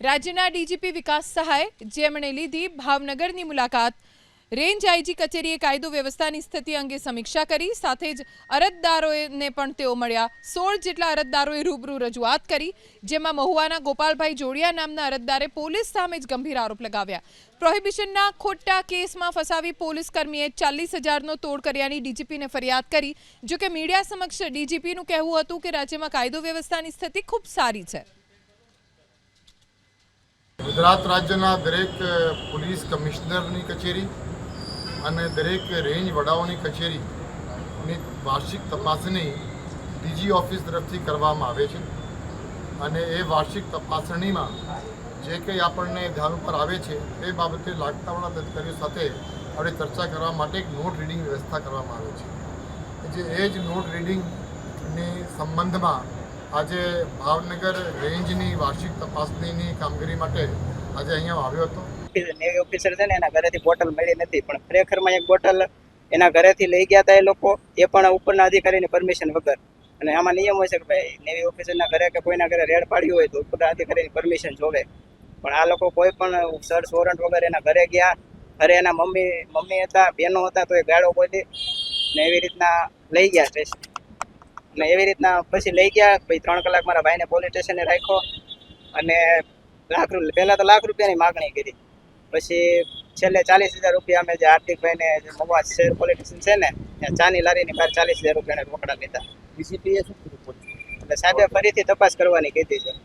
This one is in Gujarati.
રાજ્યના ડીજીપી વિકાસ સહાય, જેમણે લીધી ભાવનગરની મુલાકાત. રેન્જ આઈજી કચેરીએ કાયદો વ્યવસ્થાની સ્થિતિ અંગે સમીક્ષા કરી, સાથે જ અરજદારોને પણ તેઓ મળ્યા. સોળ જેટલા અરજદારોએ રૂબરૂ રજૂઆત કરી, જેમાં મહુવાના ગોપાલભાઈ જોડિયા નામના અરજદારે પોલીસ સામે જ ગંભીર આરોપ લગાવ્યા. પ્રોહિબિશનના ખોટા કેસમાં ફસાવી પોલીસ કર્મીએ ચાલીસ હજારનો તોડ કર્યાની ડીજીપીને ફરિયાદ કરી. જોકે મીડિયા સમક્ષ ડીજીપીનું કહેવું હતું કે રાજ્યમાં કાયદો વ્યવસ્થાની સ્થિતિ ખૂબ સારી છે. ગુજરાત રાજ્યના દરેક પોલીસ કમિશનરની કચેરી અને દરેક રેન્જ વડાઓની કચેરીની વાર્ષિક તપાસણી ડીજી ઓફિસ તરફથી કરવામાં આવે છે. અને એ વાર્ષિક તપાસણીમાં જે કંઈ આપણને ધ્યાન ઉપર આવે છે તે બાબતે લાગતાવાળા અધિકારીઓ સાથે આપણે ચર્ચા કરવા માટે એક નોટ રીડિંગ વ્યવસ્થા કરવામાં આવે છે. જે એ જ નોટ રીડિંગની સંબંધમાં આજે ભાવનગર રેન્જની વાર્ષિક તપાસણીની કામગીરી માટે આજે અહીંયા આવ્યો હતો. નેવી ઓફિસર છે ને, એના ઘરેથી બોટલ મળી નથી. પણ ખરેખરમાં એક બોટલ એના ઘરેથી લઈ ગયા હતા એ લોકો, એ પણ ઉપરના અધિકારીની પરમિશન વગર. અને આમાં નિયમ હોય છે કે ભાઈ નેવી ઓફિસરના ઘરે કે કોઈના ઘરે રેડ પાડ્યું હોય તો ઉપરના અધિકારીની પરમિશન જોવે. પણ આ લોકો કોઈ પણ સર્ચ વોરંટ વગર એના ઘરે ગયા. ઘરે એના મમ્મી મમ્મી હતા, બહેનો હતા, તો એ ગાળો બોલી ને એવી રીતના લઈ ગયા સ્ટેશન ને એવી રીતના પછી લઈ ગયા, પછી ત્રણ કલાક મારા ભાઈને પોલીસ સ્ટેશને રાખ્યો. અને લાખ પહેલા પહેલાં તો લાખ રૂપિયાની માગણી કરી. પછી છેલ્લે ચાલીસ હજાર રૂપિયા અમે જે હાર્દિકભાઈને જે મવા શેર પોલિટિશિયન છે ને ત્યાં ચાની લારીની બહાર ચાલીસ હજાર રૂપિયાને રોકડા લીધા. ડીસીપીએ શું એટલે સાહેબે ફરીથી તપાસ કરવાની કીધી છે.